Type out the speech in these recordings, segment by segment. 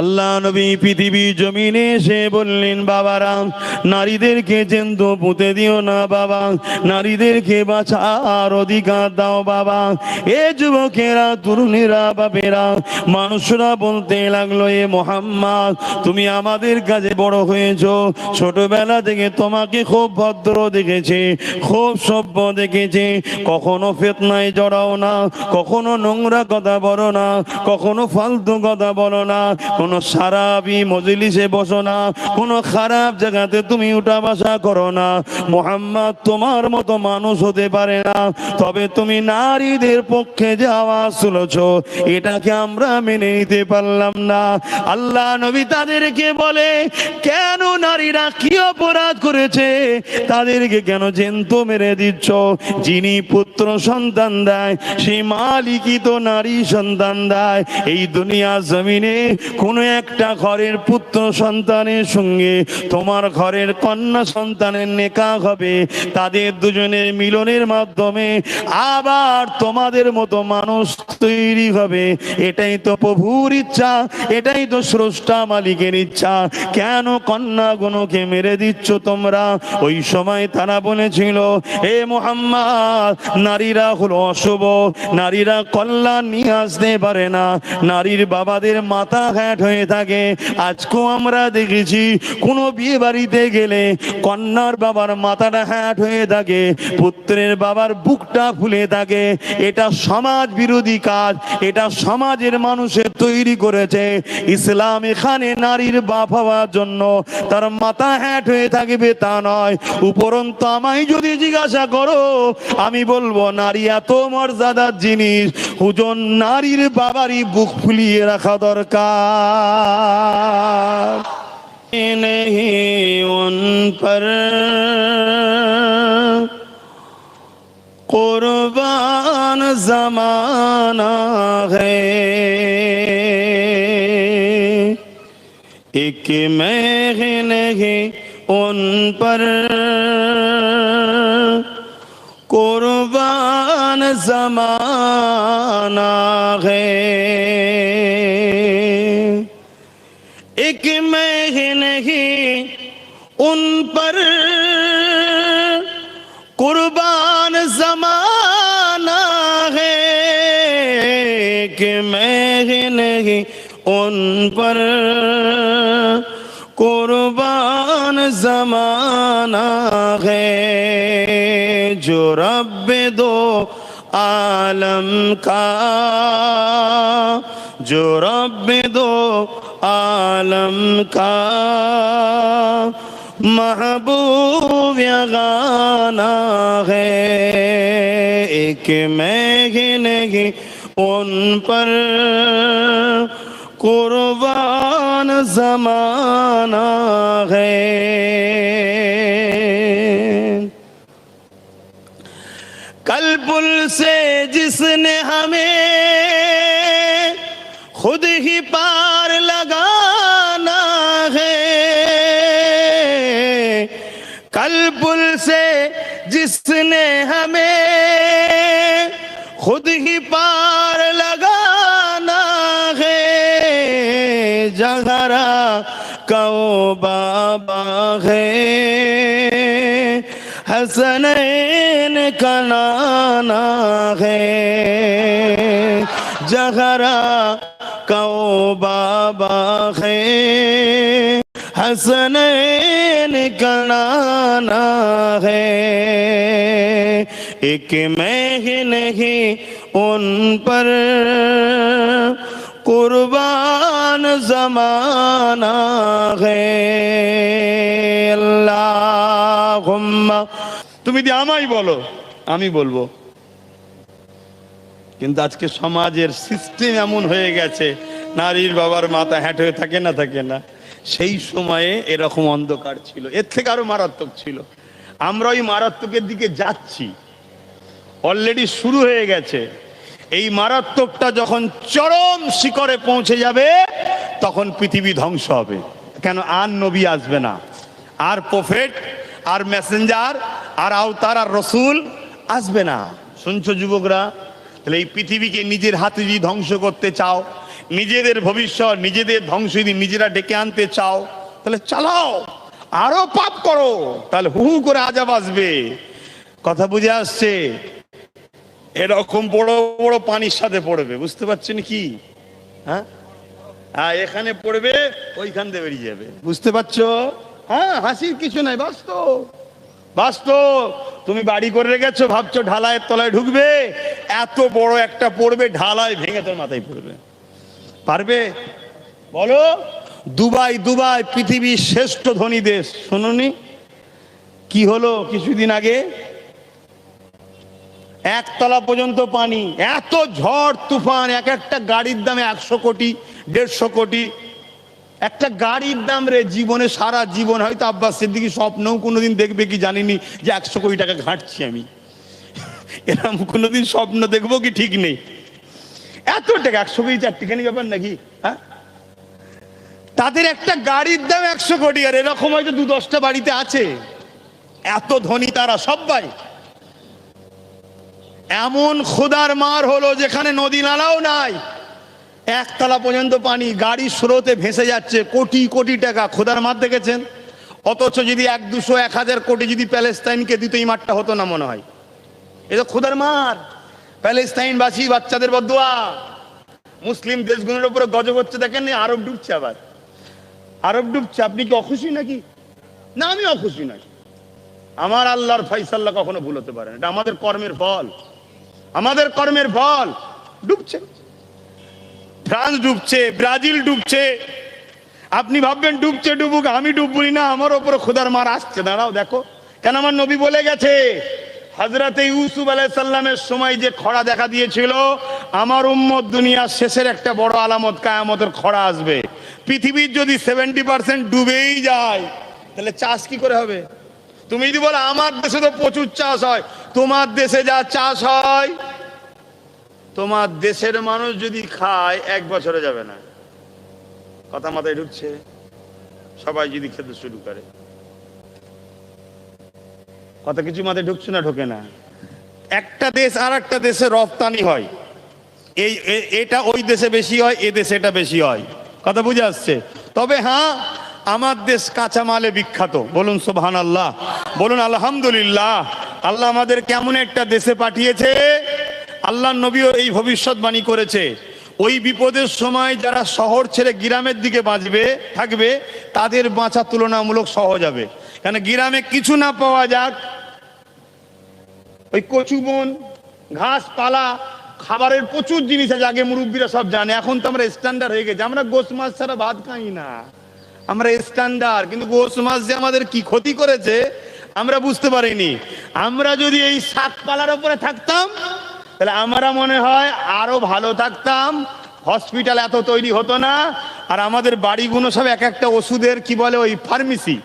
আল্লাহ নবী পৃথিবী জমিনে এসে বললেন, বাবারা, নারীদেরকে জেন্দ পুঁতে দিও না, বাবা। নারীদেরকে বাঁচার অধিকার দাও, বাবা। এ যুবকেরা, তরুণেরা, বাপেরা, মানুষরা বলতে লাগল, এ মোহাম্মদ, তুমি আমাদের কাছে বড় হয়েছো। ছোটবেলা থেকে তোমাকে খুব ভদ্র দেখেছে, খুব সভ্য দেখেছে। কখনো ফেতনায় জড়াও না, কখনো নোংরা কথা বলো না, কখনো ফালতু কথা বলো না। কোনো সারাবি মজলিসে বসো না, কোনো খারাপ জায়গাতে তুমি উঠা বসা করো না। মোহাম্মদ তোমার মতো মানুষ হতে পারে না, তবে তুমি নারীদের পক্ষে যে আওয়াজ তুলেছ, এটাকে আমরা মেনে নিতে পারলাম না। আল্লাহ নবী তাদেরকে বলে, কেন নারীরা কি অপরাধ করেছে? তাদেরকে কেন জেন্ত মেরে দিচ্ছ? যিনি পুত্র সন্তান দেয় সেই মালিকই তো নারী সন্তান দেয়। এই দুনিয়া জমিনে কোনো একটা ঘরের পুত্র সন্তানের সঙ্গে তোমার ঘরের কন্যা সন্তানের নেকা হবে। তাদের দুজনের মিলনের মাধ্যমে আবার তোমাদের মতো মানুষ তৈরি হবে। এটাই তো প্রভুর ইচ্ছা, এটাই তো স্রষ্টা মালিকের ইচ্ছা। কেন কন্যা কন্যাগুলোকে মেরে দিচ্ছ তোমরা? ওই সময় তারা বলেছিল এ মোহাম্মদ, নারীরা হলো অশুভ, নারীরা কল্যাণ নিয়ে আসতে পারে না। নারীর বাবাদের মাথা হ্যাট হয়ে থাকে। আজকেও আমরা দেখেছি, কোনো বিয়ে বাড়িতে গেলে কন্যার বাবার মাথাটা হ্যাট হয়ে থাকে, পুত্রের বাবার বুকটা ফুলে থাকে। এটা সমাজ বিরোধী কাজ, এটা সমাজের মানুষের তৈরি করেছে। ইসলাম এখানে নারীর বাপ হওয়ার জন্য তার মাথা হ্যাট হয়ে থাকবে তা নয়। উপরন্ত আমায় যদি জিজ্ঞাসা করো, আমি বলব, নারী এত মর্যাদার জিনিস হুজন নারীর বাবারই বুক ফুলিয়ে রাখা দরকার। نہیں ان پر۔ قربان زمانہ ہے۔ ایک میں ہی نہیں ان پر۔ قربان زمانہ ہے۔ ان پر قربان زمانہ ہے جو رب دو عالم کا جو رب دو عالم کا محبوب یا گانا ہے ایک میں ہی نہیں ان پر قربان زمانہ ہے کل پل سے جس نے ہمیں خود ہی پار لگانا ہے کل پل سے جس نے ہمیں خود ہی پار ذرا کو بابا ہے۔ حسنین کا نانا ہے۔ جہرا کو بابا ہے۔ حسنین کا نانا ہے۔ ایک میں ہی نہیں ان پر۔ قربان कुर्बान जमाना है আল্লাহুম্মা তুমি দি আমাই বলো আমি বলবো কিন্তু আজকে সমাজের সিস্টেম এমন হয়ে গেছে নারীর বাবার মাথা হ্যাট হয়ে থাকে না থাকে না সেই সময়ে এরকম অন্ধকার ছিল এর থেকে আরো মারাত্মক ছিল আমরা ওই মারাত্মকের দিকে যাচ্ছি অলরেডি শুরু হয়ে গেছে এই মারাত্মকটা যখন চরম শিখরে পৌঁছে যাবে, তখন পৃথিবী ধ্বংস হবে। কেন? আর নবী আসবে না। আর প্রফেট, আর মেসেঞ্জার, আর আওতার, আর রসুল আসবে না। শুনছো যুবকরা? তাহলে এই পৃথিবীকে নিজের হাতে যদি ধ্বংস করতে চাও, নিজেদের ভবিষ্যৎ, নিজেদের ধ্বংস যদি নিজেরা ডেকে আনতে চাও, তাহলে চালাও। আরও পাপ করো। তাহলে হু করে আজাব আসবে। কথা বুঝে আসছে? এরকম বড় বড় পানির সাথে পড়বে, বুঝতে পারছেন কি? হ্যাঁ? হ্যাঁ এখানে পড়বে, ওইখান দিয়ে বেরিয়ে যাবে। বুঝতে পারছ? হ্যাঁ হাসির কিছু নাই, বাস্তব। বাস্তব। তুমি বাড়ি করে রেখেছো, ভাবছ ঢালাইয়ের তলায় ঢুকবে, এত বড় একটা পড়বে ঢালাই ভেঙে তোর মাথায় পড়বে। পারবে? বলো। দুবাই দুবাই, পৃথিবীর শ্রেষ্ঠ ধনী দেশ। শুনুনি? কি হলো কিছুদিন আগে? একতলা পর্যন্ত পানি, এত ঝড়, তুফান, এক একটা গাড়ির দামে একশো কোটি, দেড়শো কোটি। একটা গাড়ির দাম রে জীবনে, সারা জীবন, হয়তো আব্বাস সিদ্দিকি স্বপ্নও কোনোদিন দেখবে কি জানিনি যে একশো কোটি টাকা ঘাঁটছি আমি। এরকম কোনোদিন স্বপ্ন দেখব কি ঠিক নেই। এত টাকা, একশো কোটি চারটিখানি ব্যাপার নাকি হ্যাঁ? তাদের একটা গাড়ির দাম একশো কোটি, আর এরকম হয়তো দু দশটা বাড়িতে আছে। এত ধনী তারা সবাই। এমন খোদার মার হলো যেখানে নদী নালাও নাই। একতলা পর্যন্ত পানি, গাড়ির স্রোতে ভেসে যাচ্ছে, কোটি কোটি টাকা খোদার মার দেখেছেন? অথচ যদি এক দুশো এক হাজার কোটি যদি প্যালেস্তাইনকে দিত, এই মাঠটা হতো না মনে হয়। এ তো খোদার মার। প্যালেস্তাইনবাসী, বাচ্চাদের বদুয়া। মুসলিম দেশগুলোর উপরে গজব হচ্ছে দেখেন আরব ডুবছে আবার। আরব ডুবছে, আপনি কি অখুশি নাকি? না, আমি অখুশি নই। আমার আল্লাহর ফাইসাল্লাহ কখনো ভুল হতে পারে না। এটা আমাদের কর্মের ফল। আমাদের কর্মের ফল ডুবছে। France ডুবছে, Brazil ডুবছে। আপনি ভাববেন ডুবছে ডুবুক, আমি ডুববুনি না, আমার ওপরে খোদার মার আসছে। দাঁড়াও, দেখো। কেন আমার নবী বলে গেছে? হজরতে ইউসুফ আলাইসাল্লামের সময় যে খরা দেখা দিয়েছিল, আমার উম্মত দুনিয়ার শেষের একটা বড় আলামত কায়ামতের খরা আসবে। পৃথিবীর যদি সেভেন্টি পার্সেন্ট ডুবেই যায়, তাহলে চাষ কি করে হবে? তুমি যদি বলো, আমার দেশে তো প্রচুর চাষ হয় তোমার দেশে যা চাষ হয়, তোমার দেশের মানুষ যদি খায়, এক বছরে যাবে না। কথা মাথায় ঢুকছে। সবাই যদি খেতে শুরু করে। কথা কিছু মাথায় ঢুকছে না, ঢোকে না। একটা দেশ আর একটা দেশে রপ্তানি হয়। এই এটা ওই দেশে বেশি হয়, এ দেশে এটা বেশি হয়। কথা বুঝে আসছে? তবে হ্যাঁ আমার দেশ কাঁচামালে বিখ্যাত। বলুন সোবহান আল্লাহ বলুন আলহামদুলিল্লাহ। আল্লাহ আমাদের কেমন একটা দেশে পাঠিয়েছে আল্লাহ নবীও এই ভবিষ্যৎবাণী করেছে। ওই বিপদের সময় যারা শহর ছেড়ে গ্রামের দিকে বাঁচবে, থাকবে, তাদের বাঁচা তুলনামূলক সহজ হবে। কেন গ্রামে কিছু না পাওয়া যাক। ওই কচু বন ঘাস পালা খাবারের প্রচুর জিনিস আছে, আগে মুরব্বীরা সব জানে। এখন তো আমরা স্ট্যান্ডার্ড হয়ে গেছে। আমরা গোস মাছ ছাড়া ভাত খাই না। আমরা স্ট্যান্ডার্ড কিন্তু গোস মাছ যে আমাদের কি ক্ষতি করেছে আমরা বুঝতে পারিনি। আমরা যদি এই শাকপালার উপরে থাকতাম, তাহলে আমরা মনে হয় আরও ভালো থাকতাম। হসপিটাল এত তৈরি হতো না। আর আমাদের বাড়িগুলো সব এক একটা ওষুধের, কি বলে ওই ফার্মেসি?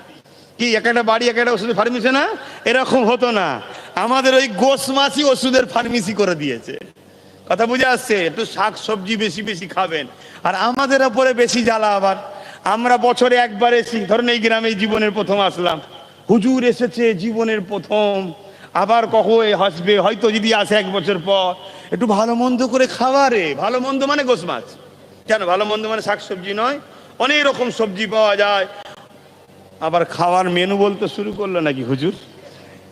কি, এক একটা বাড়ি, এক একটা ওষুধের ফার্মেসি না? এরকম হতো না। আমাদের ওই গোস মাছই ওষুধের ফার্মেসি করে দিয়েছে। কথা বুঝে আসছে? একটু শাক সবজি বেশি বেশি খাবেন। আর আমাদের ওপরে বেশি জ্বালা আবার। আমরা বছরে একবার এসি। ধরুন এই গ্রামে জীবনের প্রথম আসলাম। হুজুর এসেছে জীবনের প্রথম। আবার কখন হাসবে, হয়তো যদি আসে এক বছর পর। একটু ভালো মন্দ করে খাবারে ভালো মন্দ মানে গোস মাছ। কেন? ভালো মন্দ মানে শাক সবজি নয়। অনেক রকম সবজি পাওয়া যায়। আবার খাওয়ার মেনু বলতে শুরু করল নাকি হুজুর?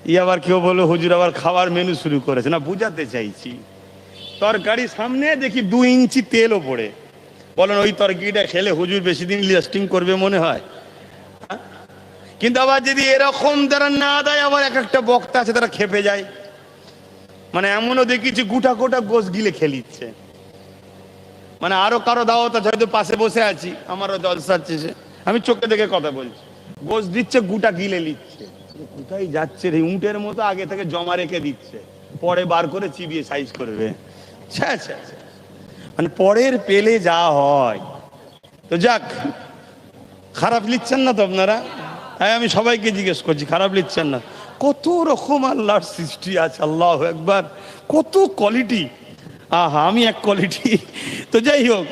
ই আবার কেউ বলল, হুজুর, আবার খাওয়ার মেনু শুরু করেছে। না, বুঝাতে চাইছি। তরকারি সামনে দেখি দু ইঞ্চি তেলও পড়ে। বলেন, ওই তরকারিটা খেলে হুজুর বেশি দিন লাস্টিং করবে মনে হ্যাঁ? কিন্তু আবার যদি এরকম যারা না দেয়, আবার এক একটা বক্তা আছে, তারা খেপে যায়। মানে এমনও দেখেছি গুটা গোটা গোস গিলে খেলিচ্ছে মানে আরও কারও দাওয়াত আছে, হয়তো পাশে বসে আছি, আমারও জলসা সে। আমি চোখে দেখে কথা বলছি। গোস দিচ্ছে, গুটা গিলে নিচ্ছে। কোথায় যাচ্ছে রে? উঁটের মতো আগে থেকে জমা রেখে দিচ্ছে। পরে বার করে চিবিয়ে সাইজ করবে। মানে পরের পেলে যা হয়। তো যাক, খারাপ লিখছেন না তো আপনারা? হ্যাঁ আমি সবাইকে জিজ্ঞেস করছি, খারাপ লিখছেন না। কত রকম আল্লাহর সৃষ্টি আছে, আল্লাহ একবার কত কোয়ালিটি আহা, আমি এক কোয়ালিটি তো যাই হোক,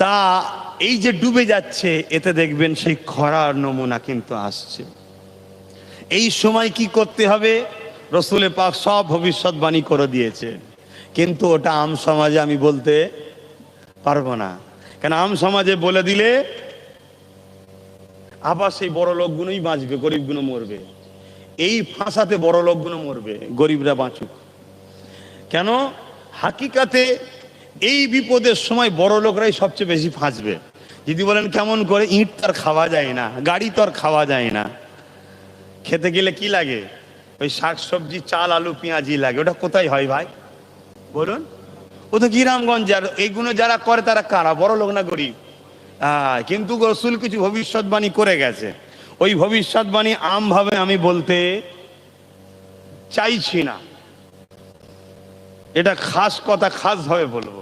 তা এই যে ডুবে যাচ্ছে, এতে দেখবেন সেই খরার নমুনা কিন্তু আসছে। এই সময় কি করতে হবে? রসুলে পাক সব ভবিষ্যৎবাণী করে দিয়েছে। কিন্তু ওটা আম সমাজে আমি বলতে পারব না। কেন আম সমাজে বলে দিলে আবার সেই বড় লোকগুলোই বাঁচবে, গরিবগুলো মরবে। এই ফাঁসাতে বড় লোকগুলো মরবে, গরিবরা বাঁচুক। কেন? হাকিকাতে এই বিপদের সময় বড় লোকরাই সবচেয়ে বেশি ফাঁসবে। যদি বলেন, কেমন করে ইট তার খাওয়া যায় না, গাড়ি তো আর খাওয়া যায় না। খেতে গেলে কি লাগে? ওই শাক সবজি চাল, আলু পেঁয়াজি লাগে। ওটা কোথায় হয় ভাই? বলুন। ও তো গ্রামগঞ্জ, আর এইগুলো যারা করে তারা কারা? বড় লোক না গরিব? হ্যাঁ কিন্তু রসুল কিছু ভবিষ্যৎবাণী করে গেছে। ওই ভবিষ্যৎবাণী আমভাবে আমি বলতে চাইছি না। এটা খাস কথা খাস ভাবে বলব।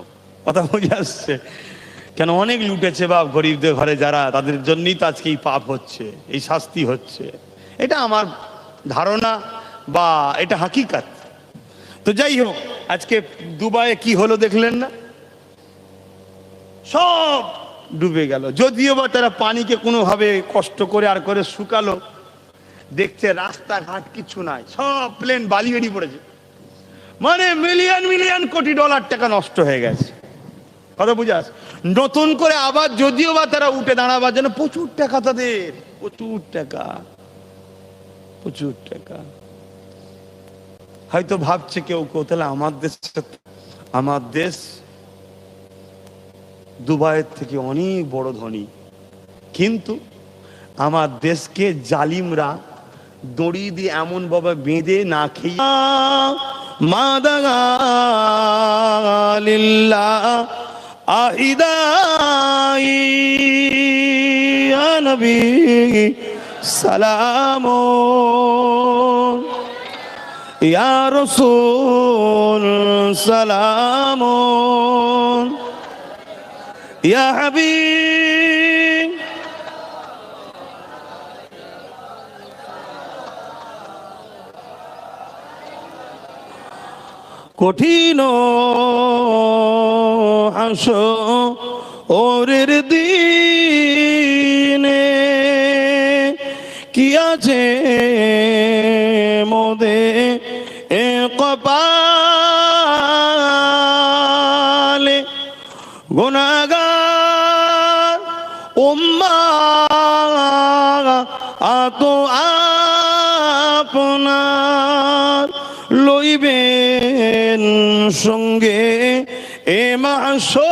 কথা বুঝে আসছে কেন অনেক লুটেছে বা গরিবদের ঘরে যারা, তাদের জন্যই তো আজকে এই পাপ হচ্ছে, এই শাস্তি হচ্ছে। এটা আমার ধারণা বা এটা হাকিকাত। তো যাই হোক, আজকে দুবাইয়ে কি হলো দেখলেন না? সব ডুবে গেল। যদিও বা তারা পানিকে কোনোভাবে কষ্ট করে আর করে শুকালো, দেখছে রাস্তাঘাট কিছু নাই, সব প্লেন বালি বেরিয়ে পড়েছে। মানে মিলিয়ন মিলিয়ন কোটি ডলার টাকা নষ্ট হয়ে গেছে। কথা বুঝাস? নতুন করে আবার যদিও বা তারা উঠে দাঁড়াবার জন্য প্রচুর টাকা তাদের, প্রচুর টাকা প্রচুর টাকা। হয়তো ভাবছে কেউ কেউ, তাহলে আমার দেশ আমার দেশ দুবাইয়ের থেকে অনেক বড় ধনী। কিন্তু আমার দেশকে জালিমরা দড়ি দিয়ে এমন ভাবে বেঁধে না খেয়ে নবী সালাম। ইয়া সালাম। ইয়া হাবিব। কঠিন হাস ওরের দিনে কি আছে মোদে সঙ্গে এ মাসরে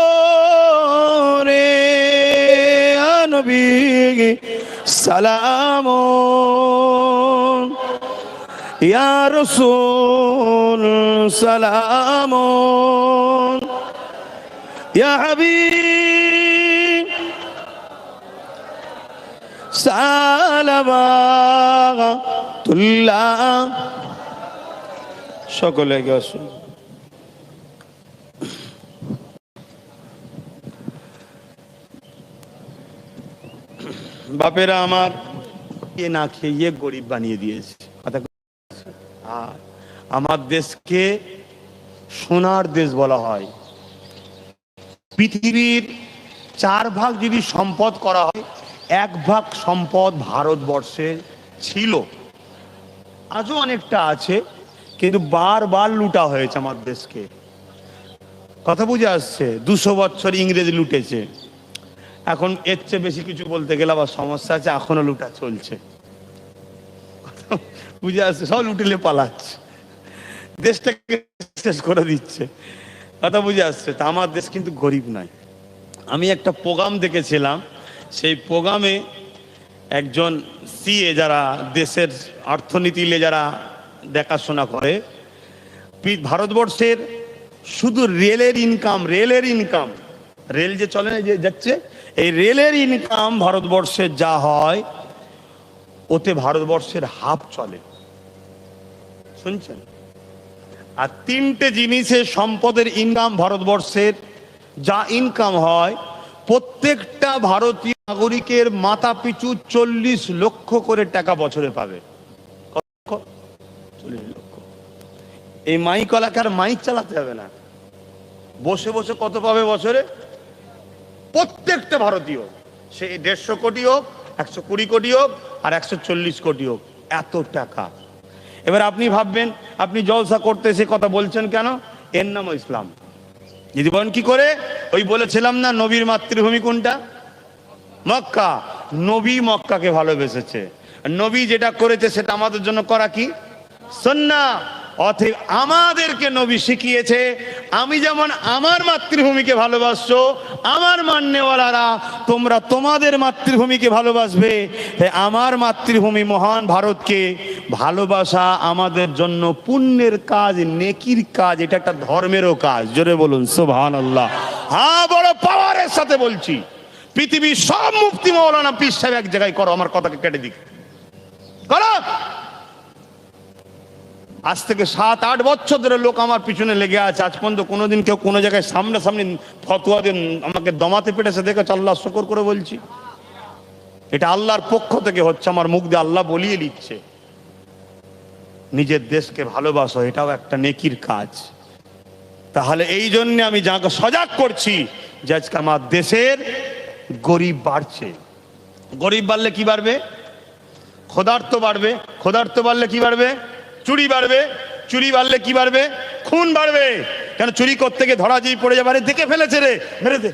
নবী সালাম। ইয়া রসুল সালাম। ইয়া হাবিব সালামাতুল্লাহ। সকলে গেছো বাপেরা আমার। এ না খেয়ে গরিব বানিয়ে দিয়েছে। কথা আর আমার দেশকে সোনার দেশ বলা হয়। পৃথিবীর চার ভাগ যদি সম্পদ করা হয়, এক ভাগ সম্পদ ভারতবর্ষে ছিল। আজও অনেকটা আছে, কিন্তু বারবার লুটা হয়েছে আমার দেশকে। কথা বুঝে আসছে, দুশো বছর ইংরেজ লুটেছে। এখন এর চেয়ে বেশি কিছু বলতে গেলে আবার সমস্যা আছে, এখনও লুটা চলছে। বুঝে আসছে, সব লুটিলে পালাচ্ছে। দেশটাকে শেষ করে দিচ্ছে। কথা বুঝে আসছে, তা আমার দেশ কিন্তু গরিব নয়। আমি একটা প্রোগ্রাম দেখেছিলাম, সেই প্রোগ্রামে একজন সিএ যারা দেশের অর্থনীতি নিয়ে যারা দেখাশোনা করে ভারতবর্ষের শুধু রেলের ইনকাম রেলের ইনকাম রেল যে চলে না, যে যাচ্ছে এই রেলের ইনকাম ভারতবর্ষের যা হয়, ওতে ভারতবর্ষের হাফ চলে। শুনছেন? আর তিনটে জিনিসের সম্পদের ইনকাম ভারতবর্ষের যা ইনকাম হয়, প্রত্যেকটা ভারতীয় নাগরিকের মাথা পিছু চল্লিশ লক্ষ করে টাকা বছরে পাবে। চল্লিশ লক্ষ। এই মাইক আর মাইক চালাতে হবে না। বসে বসে কত পাবে বছরে? প্রত্যেকটা ভারতীয়, সে দেড়শো কোটি হোক, একশো কুড়ি কোটি হোক, আর একশো চল্লিশ কোটি হোক, এত টাকা। এবার আপনি ভাববেন, আপনি জলসা করতে সে কথা বলছেন কেন? এর নাম ইসলাম। যদি বলেন কি করে? ওই বলেছিলাম না, নবীর মাতৃভূমি কোনটা? মক্কা। নবী মক্কাকে ভালোবেসেছে। নবী যেটা করেছে সেটা আমাদের জন্য করা কি? সন্না অতএব আমাদেরকে নবী শিখিয়েছে, আমি যেমন আমার মাতৃভূমিকে ভালোবাসছো, আমার মান্যওয়ালারা তোমরা তোমাদের মাতৃভূমিকে ভালোবাসবে। আমার মাতৃভূমি মহান ভারতকে ভালোবাসা আমাদের জন্য পুণ্যের কাজ, নেকির কাজ, এটা একটা ধর্মেরও কাজ। জোরে বলুন সোভান আল্লাহ হ্যাঁ বড় পাওয়ারের সাথে বলছি, পৃথিবীর সব মুক্তি মৌলানা পীর সাহেব এক জায়গায় করো, আমার কথাকে কেটে দিক। করো। আজ থেকে সাত, আট বছর ধরে লোক আমার পিছনে লেগে আছে। আজ পর্যন্ত কোনোদিন কেউ কোনো জায়গায় সামনাসামনি ফতোয়া দিয়ে আমাকে দমাতে পেটেছে দেখে আল্লাহ শকর করে বলছি। এটা আল্লাহর পক্ষ থেকে হচ্ছে, আমার মুখ দিয়ে আল্লাহ বলিয়ে দিচ্ছে। নিজের দেশকে ভালোবাসো, এটাও একটা নেকির কাজ। তাহলে এই জন্য আমি যাকে সজাগ করছি যে আজকে আমার দেশের গরিব বাড়ছে। গরিব বাড়লে কি বাড়বে? ক্ষুধার্ত বাড়বে। ক্ষুধার্ত বাড়লে কি বাড়বে? চুরি বাড়বে, চুরি বাড়লে কি বাড়বে? খুন বাড়বে। কেন চুরি করতে গিয়ে ধরা যেই পড়ে যাবে? দেখে ফেলেছে রে, মেরে দে।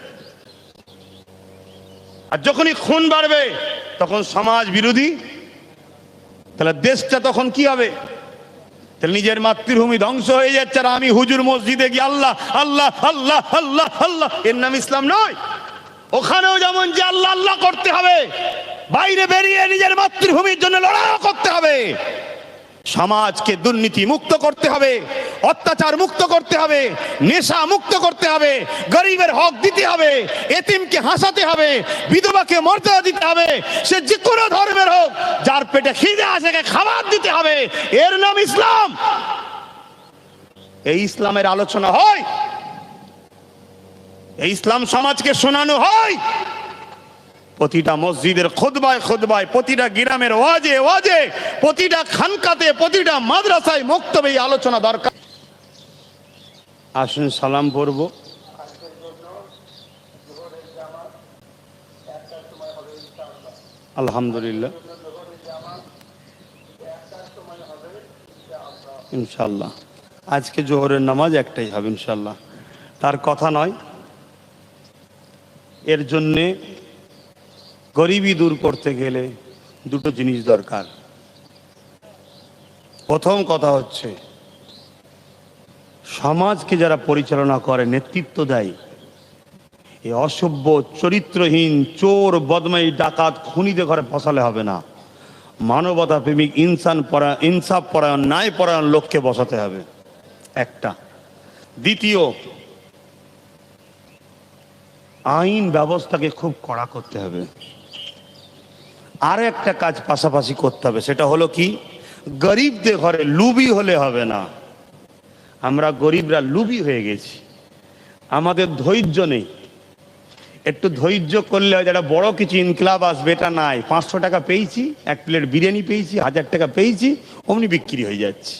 আর যখনই খুন বাড়বে, তখন সমাজ বিরোধী। তাহলে দেশটা তখন কি হবে? তাহলে নিজের মাতৃভূমি ধ্বংস হয়ে যাচ্ছে, আর আমি হুজুর মসজিদে গিয়ে আল্লাহ আল্লাহ আল্লাহ আল্লাহ আল্লাহ। এর নাম ইসলাম নয়। ওখানেও যেমন যে আল্লাহ আল্লাহ করতে হবে, বাইরে বেরিয়ে নিজের মাতৃভূমির জন্য লড়াইও করতে হবে। সমাজকে দুর্নীতি মুক্ত করতে হবে, অত্যাচার মুক্ত করতে হবে, নেশা মুক্ত করতে হবে, গরিবের হক দিতে হবে, এতিমকে হাসাতে হবে, বিধবাকে মর্যাদা দিতে হবে, সে যে কোনো ধর্মের হোক, যার পেটে খিদে আছে খাবার দিতে হবে। এর নাম ইসলাম। এই ইসলামের আলোচনা হয়, এই ইসলাম সমাজকে শোনানো হয়। প্রতিটা মসজিদের খুদবায় খুদবায় প্রতিটা গ্রামের ওয়াজে ওয়াজে, প্রতিটা খানকাতে, প্রতিটা মাদ্রাসায় মুক্তবে আলোচনা দরকার। আসুন সালাম পড়ব। আলহামদুলিল্লাহ। ইনশাল্লাহ আজকে জোহরের নামাজ একটাই হবে ইনশাল্লাহ তার কথা নয়। এর জন্যে গরিবি দূর করতে গেলে দুটো জিনিস দরকার। প্রথম কথা হচ্ছে, সমাজকে যারা পরিচালনা করে, নেতৃত্ব দেয় এই অসভ্য, চরিত্রহীন, চোর বদমাই ডাকাত, খুনিদের ঘরে ফসালে হবে না। মানবতা প্রেমিক ইনসান পরা, ইনসাফ পরায়ণ, ন্যায় পরায়ণ লোককে বসাতে হবে। একটা। দ্বিতীয়, আইন ব্যবস্থাকে খুব কড়া করতে হবে। আর একটা কাজ পাশাপাশি করতে হবে, সেটা হলো কি? গরিবদের ঘরে লুবি হলে হবে না। আমরা গরিবরা লুবি হয়ে গেছি। আমাদের ধৈর্য নেই। একটু ধৈর্য করলে হয় যেটা বড় কিছু ইনকলাব আসবে, এটা নাই। পাঁচশো টাকা পেয়েছি, এক প্লেট বিরিয়ানি পেয়েছি, হাজার টাকা পেয়েছি, অমনি বিক্রি হয়ে যাচ্ছে।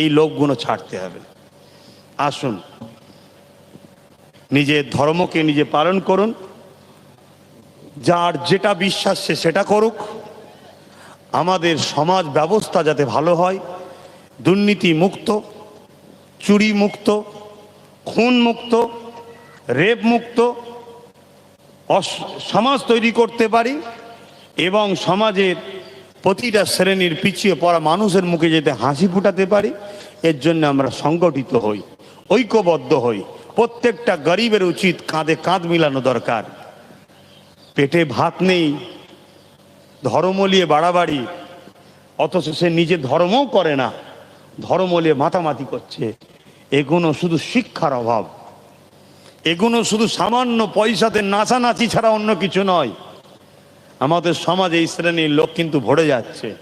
এই লোকগুলো ছাড়তে হবে। আসুন, নিজের ধর্মকে নিজে পালন করুন। যার যেটা বিশ্বাস সে সেটা করুক। আমাদের সমাজ ব্যবস্থা যাতে ভালো হয়, দুর্নীতি মুক্ত, চুরি মুক্ত, খুন মুক্ত, রেপ মুক্ত সমাজ তৈরি করতে পারি এবং সমাজের প্রতিটা শ্রেণির পিছিয়ে পড়া মানুষের মুখে যেতে হাসি ফুটাতে পারি, এর জন্য আমরা সংগঠিত হই, ঐক্যবদ্ধ হই। প্রত্যেকটা গরিবের উচিত কাঁধে কাঁধ মিলানো দরকার। পেটে ভাত নেই ধর্ম নিয়ে বাড়াবাড়ি, অথচ সে নিজে ধর্মও করে না ধর্ম নিয়ে মাতামাতি করছে। এগুলো শুধু শিক্ষার অভাব। এগুলো শুধু সামান্য পয়সাতে নাচানাচি ছাড়া অন্য কিছু নয়। আমাদের সমাজে এই শ্রেণির লোক কিন্তু ভরে যাচ্ছে।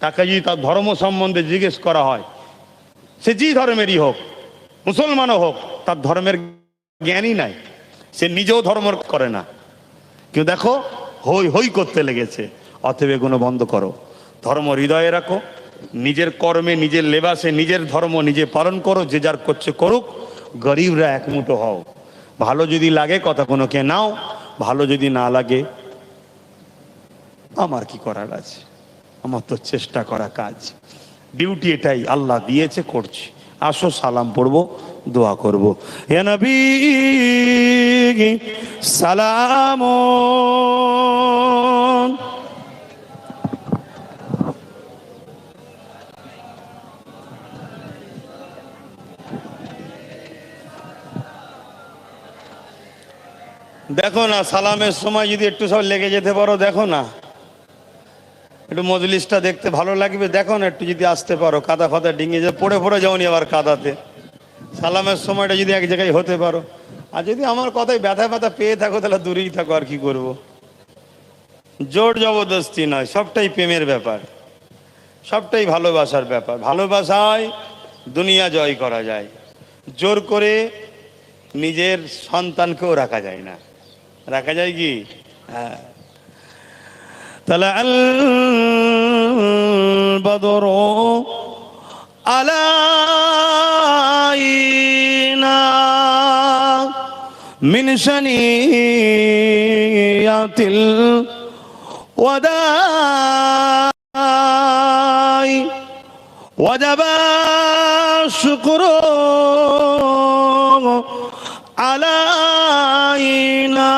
তাকে যদি তার ধর্ম সম্বন্ধে জিজ্ঞেস করা হয়, সে যে ধর্মেরই হোক, মুসলমানও হোক, তার ধর্মের জ্ঞানই নাই। সে নিজেও ধর্ম করে না। কিন্তু দেখো? হই হই করতে লেগেছে। অতএব এগুলো বন্ধ করো। ধর্ম হৃদয়ে রাখো। নিজের কর্মে, নিজের লেবাসে, নিজের ধর্ম নিজে পালন করো, যে যার করছে করুক, গরিবরা একমুটো হও। ভালো যদি লাগে কথা কোনোকে নাও। ভালো যদি না লাগে, আমার কি করার আছে? আমার তো চেষ্টা করা কাজ। ডিউটি এটাই, আল্লাহ দিয়েছে, করছি। আসো, সালাম পড়ব। দোয়া করব। সালাম। দেখো না, সালামের সময় যদি একটু সব লেগে যেতে পারো, দেখো না। একটু মজলিসটা দেখতে ভালো লাগবে, দেখো না, একটু যদি আসতে পারো, কাদা ফাদা ডিঙে যে পড়ে পড়ে যাওনি আবার কাদাতে। সালামের সময়টা যদি এক জায়গায় হতে পারো। আর যদি আমার কথায় ব্যথা ব্যথা পেয়ে থাকো, তাহলে দূরেই থাকো, আর কি করব। জোর জবরদস্তি নয়, সবটাই প্রেমের ব্যাপার। সবটাই ভালোবাসার ব্যাপার। ভালোবাসায় দুনিয়া জয় করা যায়। জোর করে নিজের সন্তানকেও রাখা যায় না। রাখা যায় কি? হ্যাঁ। তাহলে علينا من شنيات الوداع. وجب الشكر আলাইনা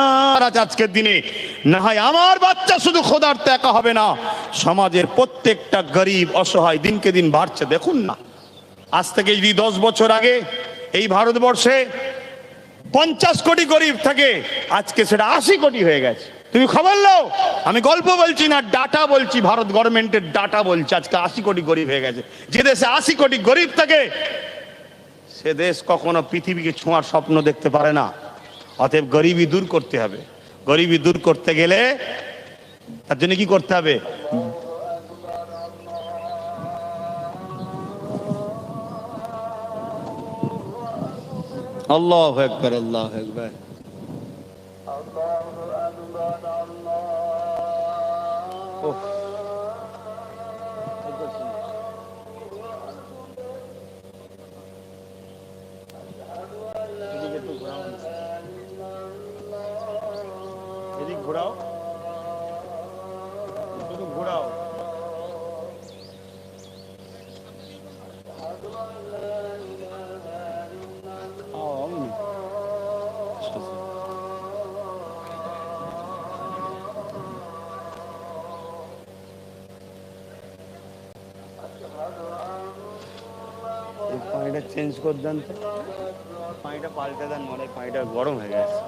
আজ আজকের দিনে না হয় আমার বাচ্চা শুধু খোদার একা হবে না, সমাজের প্রত্যেকটা গরিব অসহায় দিনকে দিন বাড়ছে, দেখুন না। আজ থেকে যদি দশ বছর আগে এই ভারতবর্ষে পঞ্চাশ কোটি গরিব থাকে, আজকে সেটা আশি কোটি হয়ে গেছে। তুমি খবর লো আমি গল্প বলছি না, ডাটা বলছি, ভারত গভর্নমেন্টের ডাটা বলছি, আজকে আশি কোটি গরিব হয়ে গেছে। যে দেশে আশি কোটি গরিব থাকে, সে দেশ কখনো পৃথিবীকে ছোঁয়ার স্বপ্ন দেখতে পারে না। অতএব গরিবি দূর করতে হবে। গরিবি দূর করতে গেলে তার জন্য কি করতে হবে? আল্লাহ একবার আল্লাহ একবার ঘোরাও। শুধু ঘোরাও। পানিটা চেঞ্জ করে দেন তো। পানিটা পাল্টে দেন মানে পানিটা গরম হয়ে গেছে।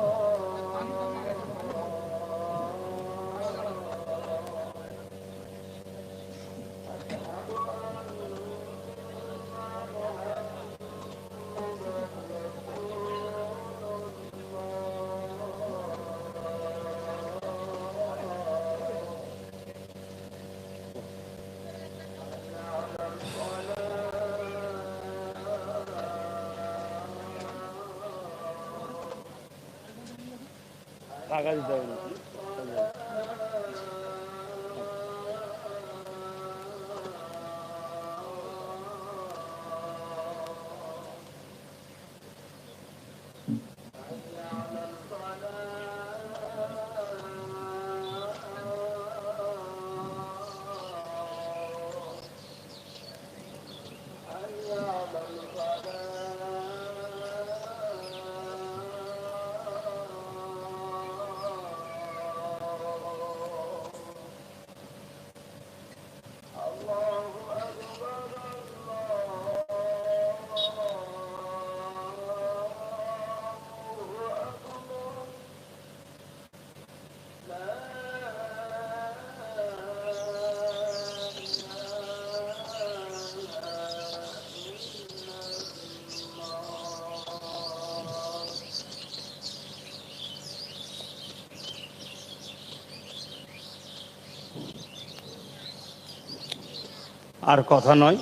টাকা দিতে হবে নাকি? আর কথা নয়।